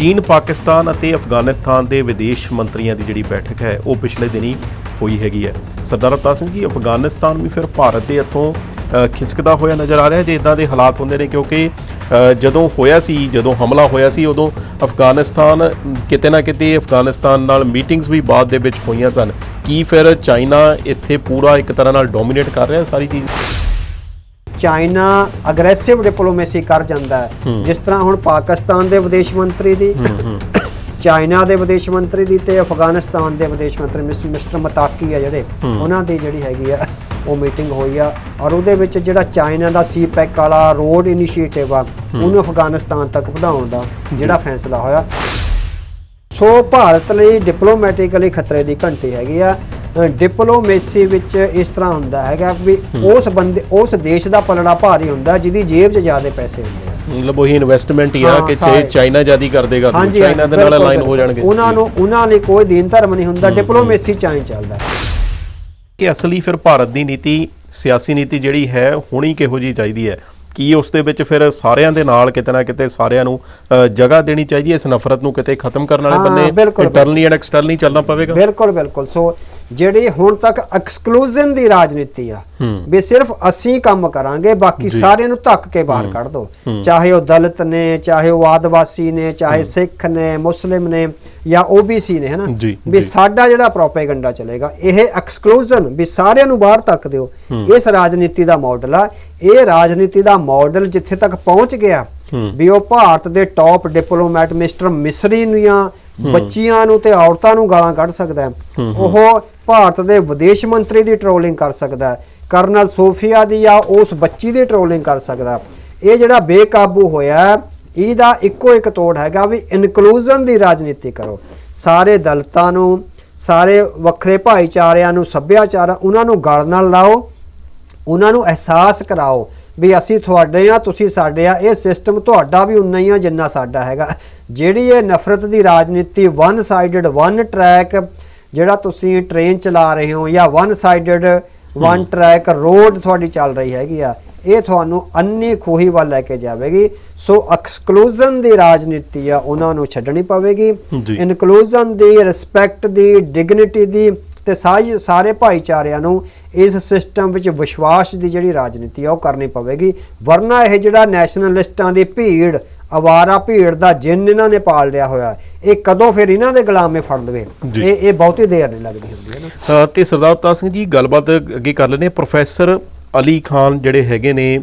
ਚੀਨ, ਪਾਕਿਸਤਾਨ ਅਤੇ ਅਫਗਾਨਿਸਤਾਨ ਦੇ ਵਿਦੇਸ਼ ਮੰਤਰੀਆਂ ਦੀ ਜਿਹੜੀ ਬੈਠਕ ਹੈ, ਉਹ ਪਿਛਲੇ ਦਿਨੀ ਹੋਈ ਹੈਗੀ ਹੈ। ਸਰਦਾਰ ਅਵਤਾਰ ਸਿੰਘ ਜੀ, ਅਫਗਾਨਿਸਤਾਨ ਵੀ ਫਿਰ ਭਾਰਤ ਦੇ ਇੱਥੋਂ ਖਿਸਕਦਾ ਹੋਇਆ ਨਜ਼ਰ ਆ ਰਿਹਾ, ਜੇ ਇਦਾਂ ਦੇ ਹਾਲਾਤ ਹੁੰਦੇ ਨੇ, ਕਿਉਂਕਿ ਜਦੋਂ ਹੋਇਆ ਸੀ, ਜਦੋਂ ਹਮਲਾ ਹੋਇਆ ਸੀ, ਉਦੋਂ ਅਫਗਾਨਿਸਤਾਨ ਕਿਤੇ ਨਾ ਕਿਤੇ ਅਫਗਾਨਿਸਤਾਨ ਨਾਲ ਮੀਟਿੰਗਸ ਵੀ ਬਾਅਦ ਦੇ ਵਿੱਚ ਹੋਈਆਂ ਸਨ। ਕੀ ਫਿਰ ਚਾਈਨਾ ਇੱਥੇ ਪੂਰਾ ਇੱਕ ਤਰ੍ਹਾਂ ਨਾਲ ਡੋਮੀਨੇਟ ਕਰ ਰਿਹਾ ਸਾਰੀ ਚੀਜ਼? ਚਾਈਨਾ ਅਗਰੈਸਿਵ ਡਿਪਲੋਮੇਸੀ ਕਰ ਜਾਂਦਾ ਹੈ। ਜਿਸ ਤਰ੍ਹਾਂ ਹੁਣ ਪਾਕਿਸਤਾਨ ਦੇ ਵਿਦੇਸ਼ ਮੰਤਰੀ ਦੀ ਚਾਈਨਾ ਦੇ ਵਿਦੇਸ਼ ਮੰਤਰੀ ਦੀ ਤੇ ਅਫਗਾਨਿਸਤਾਨ ਦੇ ਵਿਦੇਸ਼ ਮੰਤਰੀ ਮਿਸ- ਮਿਸਟਰ ਮਤਾਕੀ ਆ ਜਿਹੜੇ ਉਹਨਾਂ ਦੀ ਜਿਹੜੀ ਹੈਗੀ ਆ ਉਹ ਮੀਟਿੰਗ ਹੋਈ ਆ। ਔਰ ਉਹਦੇ ਵਿੱਚ ਜਿਹੜਾ ਚਾਈਨਾ ਦਾ ਸੀਪੈਕ ਵਾਲਾ ਰੋਡ ਇਨੀਸ਼ੀਏਟਿਵ ਆ ਉਹਨੂੰ ਅਫਗਾਨਿਸਤਾਨ ਤੱਕ ਵਧਾਉਣ ਦਾ ਜਿਹੜਾ ਫੈਸਲਾ ਹੋਇਆ। ਸੋ ਭਾਰਤ ਲਈ ਡਿਪਲੋਮੈਟਿਕਲੀ ਖਤਰੇ ਦੀ ਘੰਟੀ ਹੈਗੀ ਆ। ਡਿਪਲੋਮੇਸੀ ਵਿੱਚ ਇਸ ਤਰ੍ਹਾਂ ਹੁੰਦਾ ਹੈਗਾ ਵੀ ਉਸ ਬੰਦੇ ਉਸ ਦੇਸ਼ ਦਾ ਪਲੜਾ ਭਾਰੀ ਹੁੰਦਾ ਜਿਹਦੀ ਜੇਬ 'ਚ ਜ਼ਿਆਦਾ ਪੈਸੇ ਹੁੰਦੇ ਆ। ਮਤਲਬ ਉਹੀ ਇਨਵੈਸਟਮੈਂਟ ਹੀ ਆ ਕਿ ਚਾਈਨਾ ਜਿਆਦੀ ਕਰ ਦੇਗਾ ਤਾਂ ਚਾਈਨਾ ਦੇ ਨਾਲ ਅਲਾਈਨ ਹੋ ਜਾਣਗੇ। ਉਹਨਾਂ ਨੂੰ ਉਹਨਾਂ ਲਈ ਕੋਈ ਦੀਨ ਧਰਮ ਨਹੀਂ ਹੁੰਦਾ ਡਿਪਲੋਮੇਸੀ ਚਾਹੀਂ ਚੱਲਦਾ। ਕਿ ਅਸਲੀ ਫਿਰ ਭਾਰਤ ਦੀ ਨੀਤੀ ਸਿਆਸੀ ਨੀਤੀ ਜਿਹੜੀ ਹੈ ਹੁਣੀ ਕਿਹੋ ਜੀ ਚਾਹੀਦੀ ਹੈ? ਕੀ ਉਸ ਦੇ ਵਿੱਚ ਫਿਰ ਸਾਰਿਆਂ ਦੇ ਨਾਲ ਕਿਤੇ ਨਾ ਕਿਤੇ ਸਾਰਿਆਂ ਨੂੰ ਜਗ੍ਹਾ ਦੇਣੀ ਚਾਹੀਦੀ ਹੈ? ਇਸ ਨਫ਼ਰਤ ਨੂੰ ਕਿਤੇ ਖਤਮ ਕਰਨ ਵਾਲੇ ਬੰਨੇ। ਇੰਟਰਨਲੀ ਐਂਡ ਐਕਸਟਰਨਲੀ ਚੱਲਣਾ ਪਵੇਗਾ? ਬਿਲਕੁਲ ਬਿਲਕੁਲ। ਸੋ ਜਿਹੜੀ ਹੁਣ ਤੱਕ ਐਕਸਕਲੂਜਨ ਦੀ ਰਾਜਨੀਤੀ ਆ। ਵੀ ਸਿਰਫ ਅਸੀਂ ਕੰਮ ਕਰਾਂਗੇ ਬਾਕੀ ਸਾਰਿਆਂ ਨੂੰ ਧੱਕ ਕੇ ਬਾਹਰ ਕੱਢ ਦੋ। ਚਾਹੇ ਉਹ ਦਲਿਤ ਨੇ ਚਾਹੇ ਉਹ ਆਦਿਵਾਸੀ ਨੇ ਚਾਹੇ ਸਿੱਖ ਨੇ ਮੁਸਲਿਮ ਨੇ ਜਾਂ ਓਬੀਸੀ ਨੇ ਹਨਾ? ਵੀ। ਸਾਡਾ ਜਿਹੜਾ ਪ੍ਰੋਪੇਗੈਂਡਾ ਚੱਲੇਗਾ ਇਹ ਐਕਸਕਲੂਜਨ ਵੀ ਸਾਰਿਆਂ ਨੂੰ ਬਾਹਰ ਧੱਕ ਦਿਓ। ਇਸ ਰਾਜਨੀਤੀ ਦਾ ਮਾਡਲ ਆ। ਇਹ ਰਾਜਨੀਤੀ ਦਾ ਮਾਡਲ ਜਿੱਥੇ ਤੱਕ ਪਹੁੰਚ ਗਿਆ ਵੀ ਉਹ ਭਾਰਤ ਦੇ ਟੌਪ ਡਿਪਲੋਮੈਟ ਮਿਸਟਰ ਮਿਸਰੀ ਨੂੰ ਜਾਂ ਬੱਚੀਆਂ ਨੂੰ ਤੇ ਔਰਤਾਂ ਨੂੰ ਗਾਲਾਂ ਕੱਢ ਸਕਦਾ ਹੈ। ਉਹ ਭਾਰਤ ਦੇ ਵਿਦੇਸ਼ ਮੰਤਰੀ ਦੀ ਟ੍ਰੋਲਿੰਗ ਕਰ ਸਕਦਾ ਕਰਨਲ ਸੋਫੀਆ ਦੀ ਜਾਂ ਉਸ ਬੱਚੀ ਦੀ ਟ੍ਰੋਲਿੰਗ ਕਰ ਸਕਦਾ ਇਹ ਜਿਹੜਾ ਬੇਕਾਬੂ ਹੋਇਆ ਇਹਦਾ ਇੱਕੋ ਇੱਕ ਤੋੜ ਹੈਗਾ ਵੀ ਇਨਕਲੂਜਨ ਦੀ ਰਾਜਨੀਤੀ ਕਰੋ। ਸਾਰੇ ਦਲਤਾਂ ਨੂੰ, ਸਾਰੇ ਵੱਖਰੇ ਭਾਈਚਾਰਿਆਂ ਨੂੰ, ਸੱਭਿਆਚਾਰ, ਉਹਨਾਂ ਨੂੰ ਗਲ ਨਾਲ ਲਾਓ, ਉਹਨਾਂ ਨੂੰ ਅਹਿਸਾਸ ਕਰਾਓ ਵੀ ਅਸੀਂ ਤੁਹਾਡੇ ਆ ਤੁਸੀਂ ਸਾਡੇ ਆ ਇਹ ਸਿਸਟਮ ਤੁਹਾਡਾ ਵੀ ਉਨਾ ਹੀ ਆ ਜਿੰਨਾ ਸਾਡਾ ਹੈਗਾ। ਜਿਹੜੀ ਇਹ ਨਫ਼ਰਤ ਦੀ ਰਾਜਨੀਤੀ ਵਨ ਸਾਈਡਡ ਵਨ ਟਰੈਕ ਜਿਹੜਾ ਤੁਸੀਂ ਟ੍ਰੇਨ ਚਲਾ ਰਹੇ ਹੋ ਜਾਂ one sided one track road ਤੁਹਾਡੀ ਚੱਲ ਰਹੀ ਹੈਗੀ ਆ ਇਹ ਤੁਹਾਨੂੰ ਅੰਨੀ ਖੋਹੀ ਵੱਲ ਲੈ ਕੇ ਜਾਵੇਗੀ। ਸੋ ਐਕਸਕਲੂਜਨ ਦੀ ਰਾਜਨੀਤੀ ਆ ਉਹਨਾਂ ਨੂੰ ਛੱਡਣੀ ਪਵੇਗੀ। ਇਨਕਲੂਜਨ ਦੀ ਰਿਸਪੈਕਟ ਦੀ ਡਿਗਨਿਟੀ ਦੀ ਤੇ ਸਾਰੇ ਭਾਈਚਾਰਿਆਂ ਨੂੰ ਇਸ ਸਿਸਟਮ ਵਿੱਚ ਵਿਸ਼ਵਾਸ ਦੀ ਜਿਹੜੀ ਰਾਜਨੀਤੀ ਆ ਉਹ ਕਰਨੀ ਪਵੇਗੀ। ਵਰਨਾ ਇਹ ਜਿਹੜਾ ਨੈਸ਼ਨਲਿਸਟਾਂ ਦੀ ਭੀੜ ਅਵਾਰਾ ਭੀੜ ਦਾ ਜਿੰਨ ਇਹਨਾਂ ਨੇ ਪਾਲ ਲਿਆ ਹੋਇਆ ਇਹ ਕਦੋਂ ਫਿਰ ਇਹਨਾਂ ਦੇ ਗੁਲਾਮੇ ਫੜ ਲਵੇ। ਇਹ ਇਹ ਬਹੁਤੀ ਦੇਰ ਨਹੀਂ ਲੱਗਦੀ ਹੁੰਦੀ ਹੈ ਨਾ। ਤੇ ਸਰਦਾਰ ਅਵਤਾਰ ਸਿੰਘ ਜੀ ਗੱਲਬਾਤ ਅੱਗੇ ਕਰ ਲੈਂਦੇ ਹਾਂ। ਪ੍ਰੋਫੈਸਰ ਅਲੀ ਖਾਨ ਜਿਹੜੇ ਹੈਗੇ ਨੇ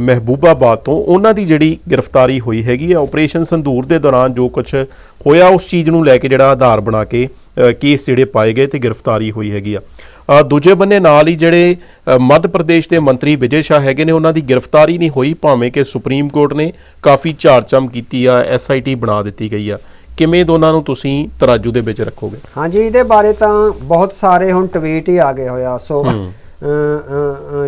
ਮਹਿਬੂਬਾਬਾਦ ਤੋਂ ਉਹਨਾਂ ਦੀ ਜਿਹੜੀ ਗ੍ਰਿਫਤਾਰੀ ਹੋਈ ਹੈਗੀ ਆ ਆਪਰੇਸ਼ਨ ਸੰਦੂਰ ਦੇ ਦੌਰਾਨ ਜੋ ਕੁਝ ਹੋਇਆ ਉਸ ਚੀਜ਼ ਨੂੰ ਲੈ ਕੇ ਜਿਹੜਾ ਆਧਾਰ ਬਣਾ ਕੇ ਕੇਸ ਜਿਹੜੇ ਪਾਏ ਗਏ ਤੇ ਗ੍ਰਿਫਤਾਰੀ ਹੋਈ ਹੈਗੀ ਆ। ਦੂਜੇ ਬੰਨੇ ਨਾਲ ਹੀ ਜਿਹੜੇ ਮੱਧ ਪ੍ਰਦੇਸ਼ ਦੇ ਮੰਤਰੀ ਵਿਜੇ ਸ਼ਾਹ ਹੈਗੇ ਨੇ ਉਹਨਾਂ ਦੀ ਗ੍ਰਿਫਤਾਰੀ ਨਹੀਂ ਹੋਈ ਭਾਵੇਂ ਕਿ ਸੁਪਰੀਮ ਕੋਰਟ ਨੇ ਕਾਫੀ ਝਾੜਚਮ ਕੀਤੀ ਆ ਐਸਆਈਟੀ ਬਣਾ ਦਿੱਤੀ ਗਈ ਆ। ਕਿਵੇਂ ਦੋਨਾਂ ਨੂੰ ਤੁਸੀਂ ਤਰਾਜੂ ਦੇ ਵਿੱਚ ਰੱਖੋਗੇ? ਹਾਂਜੀ ਇਹਦੇ ਬਾਰੇ ਤਾਂ ਬਹੁਤ ਸਾਰੇ ਹੁਣ ਟਵੀਟ ਹੀ ਆ ਗਏ ਹੋਇਆ ਸੋ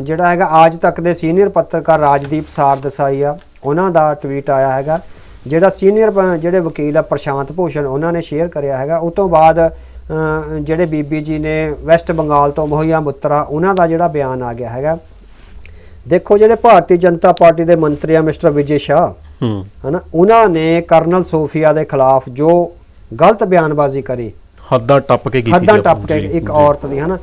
ਜਿਹੜਾ ਹੈਗਾ ਅੱਜ ਤੱਕ ਦੇ ਸੀਨੀਅਰ ਪੱਤਰਕਾਰ ਰਾਜਦੀਪ ਸਾਰ ਦਸਾਈ ਆ ਉਹਨਾਂ ਦਾ ਟਵੀਟ ਆਇਆ ਹੈਗਾ। ਜਿਹੜਾ ਸੀਨੀਅਰ ਜਿਹੜੇ ਵਕੀਲ ਆ ਪ੍ਰਸ਼ਾਂਤ ਭੂਸ਼ਣ ਉਹਨਾਂ ਨੇ ਸ਼ੇਅਰ ਕਰਿਆ ਹੈਗਾ। ਉਸ ਤੋਂ ਬਾਅਦ ਜਿਹੜੇ ਬੀਬੀ ਜੀ ਨੇ ਵੈਸਟ ਬੰਗਾਲ ਤੋਂ ਮੋਹਿਆ ਮੁੱਤਰਾ ਉਹਨਾਂ ਦਾ ਜਿਹੜਾ ਬਿਆਨ ਆ ਗਿਆ ਹੈਗਾ। ਦੇਖੋ ਜਿਹੜੇ ਭਾਰਤੀ ਜਨਤਾ ਪਾਰਟੀ ਦੇ ਮੰਤਰੀ ਆ ਮਿਸਟਰ ਵਿਜੇ ਸ਼ਾਹ ਹੂੰ। ਹਨਾ ਉਹਨਾਂ ਨੇ ਕਰਨਲ ਸੋਫੀਆ ਦੇ ਖਿਲਾਫ ਜੋ ਗਲਤ ਬਿਆਨਬਾਜ਼ੀ ਕਰੀ ਹੱਦਾਂ ਟੱਪ ਕੇ ਕੀਤੀ ਹੱਦਾਂ ਸੀ ਟੱਪ ਕੇ ਇੱਕ। ਔਰਤ ਦੀ ਹਨਾ।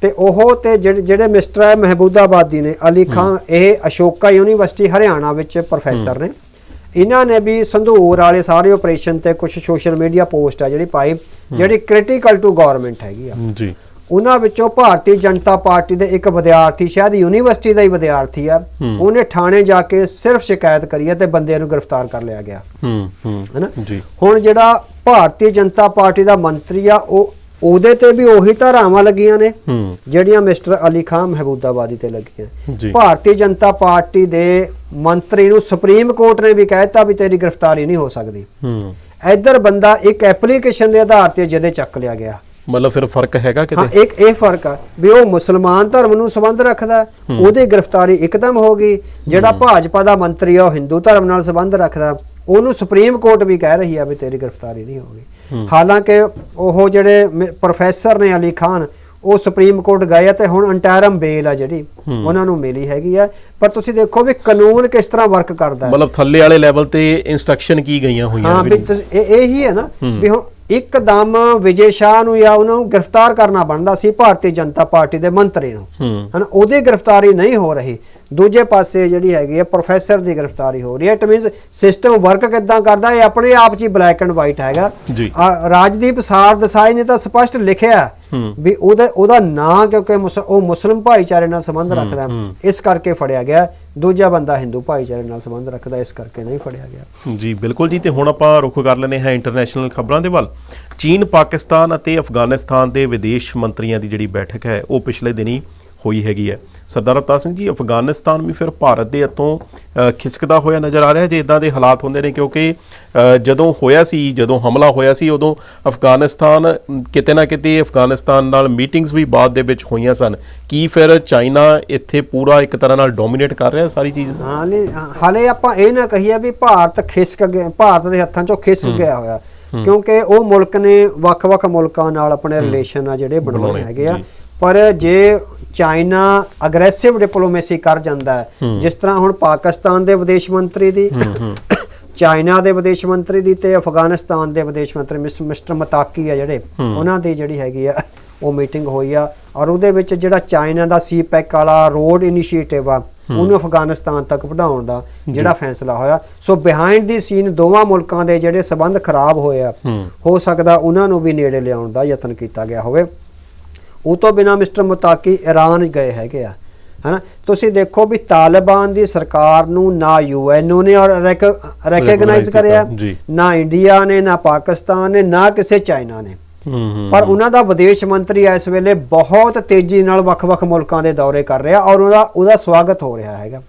ਤੇ ਉਹ ਤੇ ਜਿਹੜੇ ਜਿਹੜੇ ਮਿਸਟਰ ਹੈ ਮਹਿਬੂਦਾਬਾਦੀ ਨੇ ਅਲੀ ਖਾਨ ਇਹ ਅਸ਼ੋਕਾ ਯੂਨੀਵਰਸਿਟੀ ਹਰਿਆਣਾ ਵਿੱਚ ਪ੍ਰੋਫੈਸਰ ਨੇ। ਇਹਨਾਂ ਨੇ ਵੀ ਸੰਧੂਰ ਵਾਲੇ ਸਾਰੇ ਆਪਰੇਸ਼ਨ ਤੇ ਕੁਝ ਸੋਸ਼ਲ ਮੀਡੀਆ ਪੋਸਟ ਆ ਜਿਹੜੀ ਪਾਈ ਜਿਹੜੀ ਕ੍ਰਿਟੀਕਲ ਟੂ ਗਵਰਨਮੈਂਟ ਹੈਗੀ ਆ। ਜੀ। ਉਹਨਾਂ ਵਿੱਚੋਂ ਭਾਰਤੀ ਜਨਤਾ ਪਾਰਟੀ ਦੇ ਇੱਕ ਵਿਦਿਆਰਥੀ ਸ਼ਾਇਦ ਯੂਨੀਵਰਸਿਟੀ ਦਾ ਹੀ ਵਿਦਿਆਰਥੀ ਆ ਉਹਨੇ ਥਾਣੇ ਜਾ ਕੇ ਸਿਰਫ ਸ਼ਿਕਾਇਤ ਕਰੀ ਤੇ ਬੰਦੇ ਨੂੰ ਗ੍ਰਿਫਤਾਰ ਕਰ ਲਿਆ ਗਿਆ। ਹੂੰ ਹੂੰ। ਹੈਨਾ? ਜੀ। ਹੁਣ ਜਿਹੜਾ ਭਾਰਤੀ ਜਨਤਾ ਪਾਰਟੀ ਦਾ ਮੰਤਰੀ ਆ ਉਹ ਉਹਦੇ ਤੇ ਵੀ ਉਹੀ ਧਾਰਾਵਾਂ ਲੱਗੀਆਂ ਨੇ ਹੂੰ। ਜਿਹੜੀਆਂ ਮਿਸਟਰ ਅਲੀ ਖਾਨ ਮਹਿਬੂਦਾਬਾਦੀ ਤੇ ਲੱਗੀਆਂ। ਭਾਰਤੀ ਜਨਤਾ ਪਾਰਟੀ ਦੇ ਮੰਤਰੀ ਨੂੰ ਸੁਪਰੀਮ ਕੋਰਟ ਨੇ ਵੀ ਕਹਿਤਾ ਵੀ ਤੇਰੀ ਗ੍ਰਿਫਤਾਰੀ ਨਹੀਂ ਹੋ ਸਕਦੀ। ਹੂੰ। ਇੱਧਰ ਬੰਦਾ ਇੱਕ ਐਪਲੀਕੇਸ਼ਨ ਦੇ ਆਧਾਰ ਤੇ ਜਦੇ ਚੱਕ ਲਿਆ ਗਿਆ। ਮਤਲਬ ਫਿਰ ਫ਼ਰਕ ਹੈਗਾ ਹਾਂ ਕਿਤੇ ਇੱਕ ਇਹ ਫ਼ਰਕ ਆ ਵੀ ਉਹ ਮੁਸਲਮਾਨ ਧਰਮ ਨੂੰ ਸੰਬੰਧ ਰੱਖਦਾ ਉਹਦੀ ਗ੍ਰਿਫਤਾਰੀ ਇੱਕਦਮ ਹੋ ਗਈ। ਜਿਹੜਾ ਭਾਜਪਾ ਦਾ ਮੰਤਰੀ ਆ ਉਹ ਹਿੰਦੂ ਧਰਮ ਨਾਲ ਸੰਬੰਧ ਰੱਖਦਾ। ਉਹਨੂੰ ਸੁਪਰੀਮ ਕੋਰਟ ਵੀ ਕਹਿ ਰਹੀ ਆ ਵੀ ਤੇਰੀ ਗ੍ਰਿਫਤਾਰੀ ਨਹੀਂ ਹੋਗੀ ਹਾਲਾਂਕਿ ਉਹ ਜਿਹੜੇ ਪ੍ਰੋਫੈਸਰ ਨੇ ਅਲੀ ਖਾਨ ਉਹ ਸੁਪਰੀਮ ਕੋਰਟ ਗਏ ਆ ਤੇ ਹੁਣ ਅੰਟਰਮ ਬੇਲ ਆ ਜਿਹੜੀ ਉਹਨਾਂ ਨੂੰ ਮਿਲੀ ਹੈਗੀ ਆ। ਪਰ ਤੁਸੀਂ ਦੇਖੋ ਵੀ ਕਾਨੂੰਨ ਕਿਸ ਤਰ੍ਹਾਂ ਵਰਕ ਕਰਦਾ ਹੈ। ਮਤਲਬ ਥੱਲੇ ਵਾਲੇ ਲੈਵਲ ਤੇ ਇਨਸਟਰਕਸ਼ਨ ਕੀ ਗਈਆਂ ਹੋਈਆਂ ਹਾਂ ਵੀ ਇਹ ਇਹੀ ਹੈ ਨਾ ਵੀ ਹੁਣ ਇੱਕਦਮ ਵਿਜੇ ਸ਼ਾਹ ਨੂੰ ਜਾਂ ਉਹਨਾਂ ਨੂੰ ਗ੍ਰਿਫਤਾਰ ਕਰਨਾ ਬਣਦਾ ਸੀ ਭਾਰਤੀ ਜਨਤਾ ਪਾਰਟੀ ਦੇ ਮੰਤਰੀ ਨੂੰ। ਹਨਾ ਉਹਦੀ ਗ੍ਰਿਫਤਾਰੀ ਨਹੀਂ ਹੋ ਰਹੀ। ਦੂਜੇ ਪਾਸੇ ਜਿਹੜੀ ਹੈਗੀ ਹੈ ਪ੍ਰੋਫੈਸਰ ਦੀ ਗ੍ਰਿਫਤਾਰੀ ਹੋ ਰਹੀ ਹੈ। ਇਟ ਮੀਨਸ ਸਿਸਟਮ ਵਰਕ ਕਿਦਾਂ ਕਰਦਾ ਇਹ ਆਪਣੇ ਆਪ 'ਚ ਹੀ ਬਲੈਕ ਐਂਡ ਵਾਈਟ ਹੈਗਾ। ਰਾਜਦੀਪ ਸਾਰ ਦਸਾਈ ਨੇ ਤਾਂ ਸਪਸ਼ਟ ਲਿਖਿਆ। ਵੀ ਉਹਦਾ ਉਹਦਾ ਨਾਂ ਕਿਉਂਕਿ ਉਹ ਮੁਸਲਮ ਭਾਈਚਾਰੇ ਨਾਲ ਸੰਬੰਧ ਰੱਖਦਾ। ਇਸ ਕਰਕੇ ਫੜਿਆ ਗਿਆ। ਦੂਜਾ ਬੰਦਾ ਹਿੰਦੂ ਭਾਈਚਾਰੇ ਨਾਲ ਸੰਬੰਧ ਰੱਖਦਾ, ਇਸ ਕਰਕੇ ਨਹੀਂ ਫੜਿਆ ਗਿਆ। ਜੀ, ਬਿਲਕੁਲ ਜੀ, ਤੇ ਹੁਣ ਆਪਾਂ ਰੁਖ ਕਰ ਲੈਨੇ ਹਾਂ ਇੰਟਰਨੈਸ਼ਨਲ ਖਬਰਾਂ ਦੇ ਵੱਲ। ਚੀਨ, ਪਾਕਿਸਤਾਨ ਅਤੇ ਅਫਗਾਨਿਸਤਾਨ ਦੇ ਵਿਦੇਸ਼ ਮੰਤਰੀਆਂ ਦੀ ਜਿਹੜੀ ਬੈਠਕ ਹੈ, ਉਹ ਪਿਛਲੇ ਦਿਨੀ ਹੋਈ ਹੈਗੀ ਹੈ। ਸਰਦਾਰ ਅਵਤਾਰ ਸਿੰਘ ਜੀ ਅਫਗਾਨਿਸਤਾਨ ਵੀ ਫਿਰ ਭਾਰਤ ਦੇ ਹੱਥੋਂ ਖਿਸਕਦਾ ਹੋਇਆ ਨਜ਼ਰ ਆ ਰਿਹਾ ਜੇ ਇਦਾਂ ਦੇ ਹਾਲਾਤ ਹੁੰਦੇ ਨੇ ਕਿਉਂਕਿ ਜਦੋਂ ਹੋਇਆ ਸੀ ਜਦੋਂ ਹਮਲਾ ਹੋਇਆ ਸੀ ਉਦੋਂ ਅਫਗਾਨਿਸਤਾਨ ਕਿਤੇ ਨਾ ਕਿਤੇ ਅਫਗਾਨਿਸਤਾਨ ਨਾਲ ਮੀਟਿੰਗਸ ਵੀ ਬਾਅਦ ਦੇ ਵਿੱਚ ਹੋਈਆਂ ਸਨ। ਕੀ ਫਿਰ ਚਾਈਨਾ ਇੱਥੇ ਪੂਰਾ ਇੱਕ ਤਰ੍ਹਾਂ ਨਾਲ ਡੋਮੀਨੇਟ ਕਰ ਰਿਹਾ ਸਾਰੀ ਚੀਜ਼? ਨੂੰ ਹਾਲੇ ਹਾਲੇ ਆਪਾਂ ਇਹ ਨਾ ਕਹੀਏ ਵੀ ਭਾਰਤ ਖਿਸਕ ਗਿਆ ਭਾਰਤ ਦੇ ਹੱਥਾਂ ਚੋਂ ਖਿਸਕ ਗਿਆ ਹੋਇਆ। ਕਿਉਂਕਿ ਉਹ ਮੁਲਕ ਨੇ ਵੱਖ-ਵੱਖ ਮੁਲਕਾਂ ਨਾਲ ਆਪਣੇ ਰਿਲੇਸ਼ਨ ਆ ਜਿਹੜੇ ਬਣਾਉਣੇ ਹੈਗੇ ਆ। ਪਰ ਜੇ ਚਾਈਨਾ ਅਗਰੈਸਿਵ ਡਿਪਲੋਮੇਸੀ ਕਰ ਜਾਂਦਾ ਹੈ। ਜਿਸ ਤਰ੍ਹਾਂ ਹੁਣ ਪਾਕਿਸਤਾਨ ਦੇ ਵਿਦੇਸ਼ ਮੰਤਰੀ ਦੀ ਚਾਈਨਾ ਦੇ ਵਿਦੇਸ਼ ਮੰਤਰੀ ਦੀ ਤੇ ਅਫਗਾਨਿਸਤਾਨ ਦੇ ਵਿਦੇਸ਼ ਮੰਤਰੀ ਮਿਸ- ਮਿਸਟਰ ਮਤਾਕੀ ਆ ਜਿਹੜੇ ਉਹਨਾਂ ਦੀ ਜਿਹੜੀ ਹੈਗੀ ਆ ਉਹ ਮੀਟਿੰਗ ਹੋਈ ਆ। ਔਰ ਉਹਦੇ ਵਿੱਚ ਜਿਹੜਾ ਚਾਈਨਾ ਦਾ ਸੀਪੈਕ ਵਾਲਾ ਰੋਡ ਇਨੀਸ਼ੀਏਟਿਵ ਆ ਉਹਨੂੰ ਅਫਗਾਨਿਸਤਾਨ ਤੱਕ ਵਧਾਉਣ ਦਾ ਜਿਹੜਾ ਫੈਸਲਾ ਹੋਇਆ। ਸੋ ਬਿਹਾਈਂਡ ਦੀ ਸੀਨ ਦੋਵਾਂ ਮੁਲਕਾਂ ਦੇ ਜਿਹੜੇ ਸਬੰਧ ਖਰਾਬ ਹੋਏ ਆ। ਹੋ ਸਕਦਾ ਉਹਨਾਂ ਨੂੰ ਵੀ ਨੇੜੇ ਲਿਆਉਣ ਦਾ ਯਤਨ ਕੀਤਾ ਗਿਆ ਹੋਵੇ। ਉਹ ਤੋਂ ਬਿਨਾ ਮਿਸਟਰ ਮੁਤਾਕੀ ਈਰਾਨ ਗਏ ਹੈਗੇ ਆ ਹਨਾ? ਤੁਸੀਂ ਦੇਖੋ ਵੀ ਤਾਲਿਬਾਨ ਦੀ ਸਰਕਾਰ ਨੂੰ ਨਾ ਯੂਐਨਓ ਨੇ ਔਰ ਰੈਕਗਨਾਈਜ਼ ਕਰਿਆ। ਨਾ ਇੰਡੀਆ ਨੇ ਨਾ ਪਾਕਿਸਤਾਨ ਨੇ ਨਾ ਕਿਸੇ ਚਾਈਨਾ ਨੇ। ਪਰ ਉਹਨਾਂ ਦਾ ਵਿਦੇਸ਼ ਮੰਤਰੀ ਇਸ ਵੇਲੇ ਬਹੁਤ ਤੇਜ਼ੀ ਨਾਲ ਵੱਖ-ਵੱਖ ਮੁਲਕਾਂ ਦੇ ਦੌਰੇ ਕਰ ਰਿਹਾ ਔਰ ਉਹਦਾ ਉਹਦਾ ਸਵਾਗਤ ਹੋ ਰਿਹਾ ਹੈਗਾ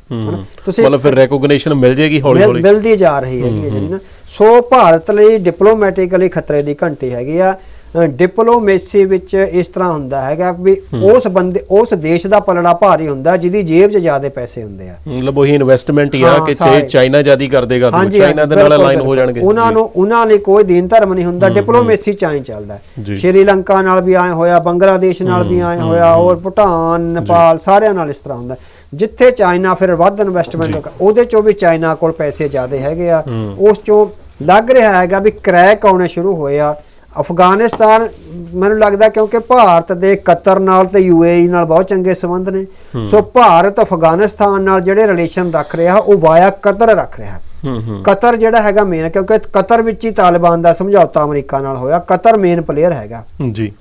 ਤੁਸੀਂ ਮਤਲਬ ਫਿਰ ਰੈਕੋਗਨੀਸ਼ਨ ਮਿਲ ਜੇਗੀ ਹੌਲੀ ਮਿਲ- ਹੌਲੀ ਮਿਲਦੀ ਜਾ ਰਹੀ ਹੈਗੀ ਹੈ ਨਾ ਸੋ ਭਾਰਤ ਲਈ ਡਿਪਲੋਮੈਟਿਕਲੀ ਖਤਰੇ ਦੀ ਘੰਟੀ ਹੈਗੀ ਆ। ਡਿਪਲੋਮੇਸੀ ਵਿੱਚ ਇਸ ਤਰ੍ਹਾਂ ਹੁੰਦਾ ਹੈਗਾ ਵੀ ਉਸ ਬੰਦੇ ਉਸ ਦੇਸ਼ ਦਾ ਪਲੜਾ ਭਾਰੀ ਹੁੰਦਾ ਜਿਹਦੀ ਜੇਬ 'ਚ ਜ਼ਿਆਦਾ ਪੈਸੇ ਹੁੰਦੇ ਆ ਮਤਲਬ ਉਹੀ ਇਨਵੈਸਟਮੈਂਟ ਹੀ ਆ ਕਿ ਸਾਰੇ। ਚੇ ਚਾਈਨਾ ਜਿਆਦੀ ਕਰ ਦੇਗਾ ਤਾਂ ਚਾਈਨਾ ਦੇ ਨਾਲ ਅਲਾਈਨ ਹੋ। ਜਾਣਗੇ ਉਹਨਾਂ। ਨੂੰ ਉਹਨਾਂ ਲਈ ਕੋਈ ਦੀਨ ਧਰਮ ਨਹੀਂ ਹੁੰਦਾ ਡਿਪਲੋਮੇਸੀ ਚ ਐਂ ਚੱਲਦਾ। ਸ਼੍ਰੀਲੰਕਾ ਨਾਲ ਵੀ ਆਏ ਹੋਇਆ ਬੰਗਲਾਦੇਸ਼ ਨਾਲ ਵੀ ਆਏ ਹੋਇਆ ਔਰ ਭੂਟਾਨ ਨੇਪਾਲ ਸਾਰਿਆਂ ਨਾਲ ਇਸ ਤਰ੍ਹਾਂ ਹੁੰਦਾ। ਜਿੱਥੇ ਚਾਈਨਾ ਫਿਰ ਵੱਧ ਇਨਵੈਸਟਮੈਂਟ ਉਹਦੇ ਚੋਂ ਵੀ ਚਾਈਨਾ ਕੋਲ ਪੈਸੇ ਜ਼ਿਆਦੇ ਹੈਗੇ ਆ ਉਸ ਚੋਂ ਲੱਗ ਰਿਹਾ ਹੈਗਾ ਵੀ ਕ੍ਰੈਕ ਆਉਣੇ ਸ਼ੁਰੂ ਹੋਏ ਆ ਅਫਗਾਨਿਸਤਾਨ ਮੈਨੂੰ ਲੱਗਦਾ ਕਿਉਂਕਿ ਭਾਰਤ ਦੇ ਕਤਰ ਨਾਲ ਤੇ ਯੂਏਈ ਨਾਲ ਬਹੁਤ ਚੰਗੇ ਸੰਬੰਧ ਨੇ। ਸੋ ਭਾਰਤ ਅਫਗਾਨਿਸਤਾਨ ਨਾਲ ਜਿਹੜੇ ਰਿਲੇਸ਼ਨ ਰੱਖ ਰਿਹਾ ਉਹ ਵਾਇਆ ਕਤਰ ਰੱਖ ਰਿਹਾ। ਕਤਰ ਜਿਹੜਾ ਹੈਗਾ ਮੇਨ ਕਿਉਂਕਿ ਕਤਰ ਵਿੱਚ ਹੀ ਤਾਲਿਬਾਨ ਦਾ ਸਮਝੌਤਾ ਅਮਰੀਕਾ ਨਾਲ ਹੋਇਆ। ਕਤਰ ਮੇਨ ਪਲੇਅਰ ਹੈਗਾ। ਜੀ।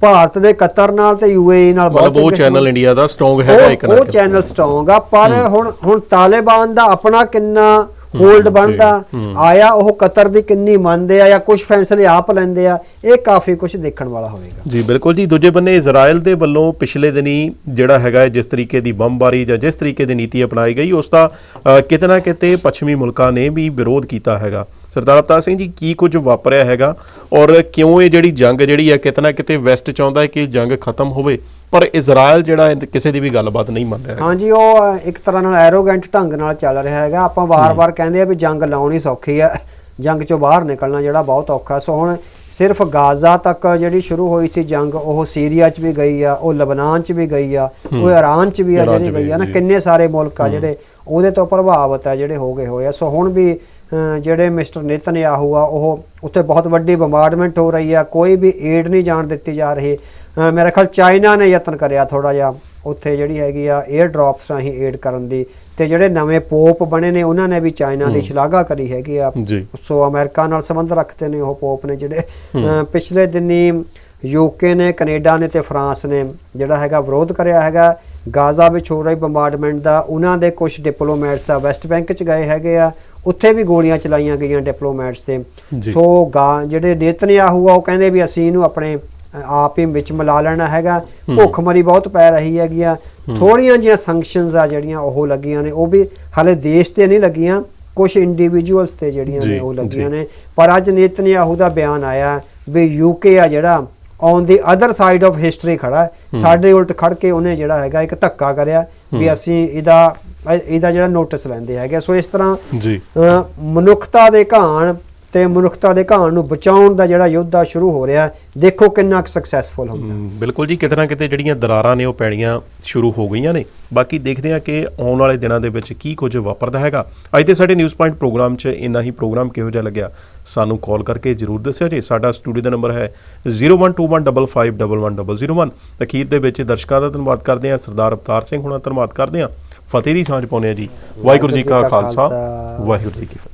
ਭਾਰਤ ਦੇ ਕਤਰ ਨਾਲ ਤੇ ਯੂਏਈ ਨਾਲ ਬਹੁਤ ਉਹ ਚੈਨਲ ਇੰਡੀਆ ਦਾ ਸਟਰੋਂਗ ਹੈਗਾ ਇੱਕ ਨਾ ਉਹ ਚੈਨਲ ਸਟਰੋਂਗ ਆ ਪਰ ਹੁਣ ਹੁਣ ਤਾਲਿਬਾਨ ਦਾ ਆਪਣਾ ਕਿੰਨਾ ਹੋਲਡ ਬਣਦਾ ਆਇਆ ਉਹ ਕਤਰ ਦੀ ਕਿੰਨੀ ਮੰਨਦੇ ਆ ਜਾਂ ਕੁਝ ਫੈਸਲੇ ਆਪ ਲੈਂਦੇ ਆ ਇਹ ਕਾਫੀ ਕੁਝ ਦੇਖਣ ਵਾਲਾ ਹੋਵੇਗਾ। ਜੀ ਬਿਲਕੁਲ ਜੀ। ਦੂਜੇ ਬੰਨੇ ਇਜ਼ਰਾਈਲ ਦੇ ਵੱਲੋਂ ਪਿਛਲੇ ਦਿਨੀ ਜਿਹੜਾ ਹੈਗਾ ਜਿਸ ਤਰੀਕੇ ਦੀ ਬੰਬਾਰੀ ਜਾਂ ਜਿਸ ਤਰੀਕੇ ਦੀ ਨੀਤੀ ਅਪਣਾਈ ਗਈ ਉਸ ਦਾ ਅ, ਕਿਤੇ ਪੱਛਮੀ ਮੁਲਕਾਂ ਨੇ ਵੀ ਵਿਰੋਧ ਕੀਤਾ ਹੈਗਾ। ਸਰਦਾਰ ਅਵਤਾਰ ਸਿੰਘ ਜੀ ਕੀ ਕੁਝ ਵਾਪਰਿਆ ਹੈਗਾ ਔਰ ਕਿਉਂ ਇਹ ਜਿਹੜੀ ਜੰਗ ਜਿਹੜੀ ਹੈ ਕਿਤੇ ਨਾ ਕਿਤੇ ਵੈਸਟ ਚਾਹੁੰਦਾ ਹੈ ਕਿ ਜੰਗ ਖਤਮ ਹੋਵੇ? ਪਰ ਇਜ਼ਰਾਈਲ ਜਿਹੜਾ ਕਿਸੇ ਦੀ ਵੀ ਗੱਲਬਾਤ ਨਹੀਂ ਮੰਨ ਰਿਹਾ ਹਾਂਜੀ ਉਹ ਇੱਕ ਤਰ੍ਹਾਂ ਨਾਲ ਐਰੋਗੈਂਟ ਢੰਗ ਨਾਲ ਚੱਲ ਰਿਹਾ ਹੈਗਾ। ਆਪਾਂ ਵਾਰ-ਵਾਰ ਕਹਿੰਦੇ ਆ ਵੀ ਜੰਗ ਲਾਉਣੀ ਸੌਖੀ ਆ ਜੰਗ ਚੋਂ ਬਾਹਰ ਨਿਕਲਣਾ ਜਿਹੜਾ ਬਹੁਤ ਔਖਾ ਸੋ ਹੁਣ ਸਿਰਫ ਗਾਜ਼ਾ ਤੱਕ ਜਿਹੜੀ ਸ਼ੁਰੂ ਹੋਈ ਸੀ ਜੰਗ ਉਹ ਸੀਰੀਆ 'ਚ ਵੀ ਗਈ ਆ ਉਹ ਲਬਨਾਨ 'ਚ ਵੀ ਗਈ ਆ ਉਹ ਇਰਾਨ 'ਚ ਵੀ ਆ ਜਿਹੜੀ ਗਈ ਆ ਨਾ। ਕਿੰਨੇ ਸਾਰੇ ਮੁਲਕ ਆ ਜਿਹੜੇ ਉਹਦੇ ਤੋਂ ਪ੍ਰਭਾਵਿਤ ਆ ਜਿਹੜੇ ਹੋ ਗਏ ਹੋਏ ਆ। ਸੋ ਹੁਣ ਵੀ ਜਿਹੜੇ ਮਿਸਟਰ ਨੇਤਨਯਾਹੂ ਆ ਉਹ ਉੱਥੇ ਬਹੁਤ ਵੱਡੀ ਬੰਬਾਰਡਮੈਂਟ ਹੋ ਰਹੀ ਆ ਕੋਈ ਵੀ ਏਡ ਨਹੀਂ ਜਾਣ ਦਿੱਤੀ ਜਾ ਰਹੀ। ਮੇਰੇ ਖਿਆਲ ਚਾਈਨਾ ਨੇ ਯਤਨ ਕਰਿਆ ਥੋੜਾ ਜਿਹਾ ਉੱਥੇ ਜਿਹੜੀ ਹੈਗੀ ਆ 에ਅਰ ਡ੍ਰੌਪਸ ਰਾਹੀਂ ਏਡ ਕਰਨ ਦੀ। ਤੇ ਜਿਹੜੇ ਨਵੇਂ ਪੋਪ ਬਣੇ ਨੇ ਉਹਨਾਂ ਨੇ ਵੀ ਚਾਈਨਾ ਦੀ ਸ਼ਲਾਘਾ ਕਰੀ ਹੈਗੀ ਆ। ਸੋ ਅਮਰੀਕਾ ਨਾਲ ਸੰਬੰਧ ਰੱਖਦੇ ਨੇ ਉਹ ਪੋਪ ਨੇ ਜਿਹੜੇ। ਪਿਛਲੇ ਦਿਨੀ ਯੂਕੇ ਨੇ ਕੈਨੇਡਾ ਨੇ ਤੇ ਫਰਾਂਸ ਨੇ ਜਿਹੜਾ ਹੈਗਾ ਵਿਰੋਧ ਕਰਿਆ ਹੈਗਾ। ਗਾਜ਼ਾ ਵਿੱਚ ਹੋ ਰਹੀ ਬੰਬਾਰਡਮੈਂਟ ਦਾ ਉਹਨਾਂ ਦੇ ਕੁਝ ਡਿਪਲੋਮੈਟਸ ਆ ਵੈਸਟ ਬੈਂਕ ਚ ਗਏ ਹੈਗੇ ਆ। ਉੱਥੇ ਵੀ ਗੋਲੀਆਂ ਚਲਾਈਆਂ ਗਈਆਂ ਡਿਪਲੋਮੈਟਸ ਤੇ। ਸੋ ਗਾ ਜਿਹੜੇ ਨੇਤਨਯਾਹੂ ਆ ਉਹ ਕਹਿੰਦੇ ਵੀ ਅਸੀਂ ਇਹਨੂੰ ਆਪਣੇ ਆਪ ਹੀ ਵਿੱਚ ਮਿਲਾ ਲੈਣਾ ਹੈਗਾ। ਭੁੱਖਮਰੀ ਬਹੁਤ ਪੈ ਰਹੀ ਹੈਗੀ ਆ। ਥੋੜੀਆਂ ਜਿਹੀਆਂ ਸੰਕਸ਼ਨਸ ਆ ਜਿਹੜੀਆਂ ਉਹ ਲੱਗੀਆਂ ਨੇ ਉਹ ਵੀ ਹਾਲੇ ਦੇਸ਼ ਤੇ ਨਹੀਂ ਲੱਗੀਆਂ ਕੁਝ ਇੰਡੀਵਿਜੂਅਲਸ ਤੇ ਜਿਹੜੀਆਂ ਨੇ ਉਹ ਲੱਗੀਆਂ। ਨੇ। ਪਰ ਅੱਜ ਨੇਤਨਯਾਹੂ ਦਾ ਬਿਆਨ ਆਇਆ ਵੀ ਯੂਕੇ ਆ ਜਿਹੜਾ on the other side of history ਖੜਾ ਸਾਡੇ ਉਲਟ ਖੜ ਕੇ ਉਹਨੇ ਜਿਹੜਾ ਹੈਗਾ ਇੱਕ ਧੱਕਾ ਕਰਿਆ ਵੀ ਅਸੀਂ ਇਹਦਾ ਇਹ- ਇਹਦਾ ਜਿਹੜਾ ਨੋਟਿਸ ਲੈਂਦੇ ਹੈਗੇ ਸੋ ਇਸ ਤਰ੍ਹਾਂ ਜੀ। ਮਨੁੱਖਤਾ ਦੇ ਘਾਣ ਤੇ ਮਨੁੱਖਤਾ ਦੇ ਘਾਣ ਨੂੰ ਬਚਾਉਣ ਦਾ ਜਿਹੜਾ ਯੁੱਧ ਸ਼ੁਰੂ ਹੋ ਰਿਹਾ। ਦੇਖੋ ਕਿੰਨਾ ਸਕਸੈਸਫੁਲ ਹੁੰਦਾ ਬਿਲਕੁਲ ਜੀ ਕਿਤੇ ਨਾ ਕਿਤੇ ਜਿਹੜੀਆਂ ਦਰਾਰਾਂ ਨੇ ਉਹ ਪੈਣੀਆਂ ਸ਼ੁਰੂ ਹੋ ਗਈਆਂ ਨੇ। ਬਾਕੀ ਦੇਖਦੇ ਹਾਂ ਕਿ ਆਉਣ ਵਾਲੇ ਦਿਨਾਂ ਦੇ ਵਿੱਚ ਕੀ ਕੁਝ ਵਾਪਰਦਾ ਹੈਗਾ। ਅੱਜ ਦੇ ਸਾਡੇ ਨਿਊਜ਼ ਪੁਆਇੰਟ ਪ੍ਰੋਗਰਾਮ 'ਚ ਇੰਨਾ ਹੀ ਪ੍ਰੋਗਰਾਮ ਕਿਹੋ ਜਿਹਾ ਲੱਗਿਆ? ਸਾਨੂੰ ਕਾਲ ਕਰਕੇ ਜਰੂਰ ਦੱਸਿਓ ਜੀ। ਸਾਡਾ ਸਟੂਡੀਓ ਦਾ ਨੰਬਰ ਹੈ 0121551101 ਅਖੀਰ ਦੇ ਵਿੱਚ ਦਰਸ਼ਕਾਂ ਦਾ ਧੰਨਵਾਦ ਕਰਦੇ ਹਾਂ। ਸਰਦਾਰ ਅਵਤਾਰ ਸਿੰਘ ਹੁਣਾਂ ਧੰਨਵਾਦ ਕਰਦੇ ਹਾਂ। ਫਤਿਹ ਦੀ ਸਾਂਝ ਪਾਉਂਦੇ ਹਾਂ ਜੀ। ਵਾਹਿਗੁਰੂ ਜੀ ਕਾ ਖਾਲਸਾ। ਵਾਹਿਗੁਰੂ ਜੀ ਕੀ ਫਤਿਹ।